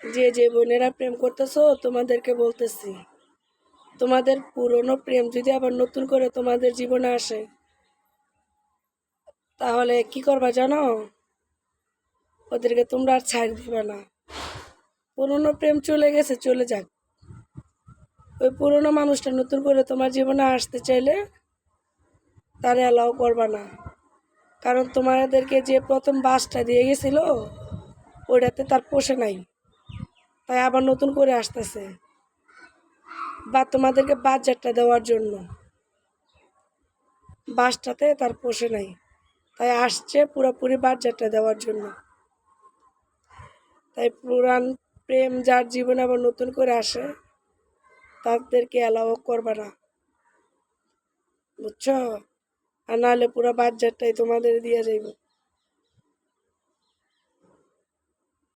যে যে বোনেরা প্রেম করতেছো, তোমাদেরকে বলতেছি, তোমাদের পুরনো প্রেম যদি আবার নতুন করে তোমাদের জীবনে আসে, তাহলে কি করবা জানো? ওদেরকে তোমরা আর ছাড় দিবে না। পুরনো প্রেম চলে গেছে, চলে যাক। ওই পুরনো মানুষটা নতুন করে তোমার জীবনে আসতে চাইলে তারে অ্যালাউ করবা না। কারণ তোমাদেরকে যে প্রথম বাসটা দিয়ে গেছিল, ওইটাতে তার পোষে নাই। তাই আবার নতুন করে আসতেছে। বা তোমাদেরকে বাজারটা দেওয়ার জন্য। বাসটাতে তার পোষে নাই। তাই আসছে পুরোপুরি বাজারটা দেওয়ার জন্য। তাই পুরান প্রেম যার জীবনে আবার নতুন করে আসে, তাদেরকে অ্যালাও করবে না। বুঝছ? আর নাহলে পুরো বাজারটাই তোমাদের দিয়ে যাইব।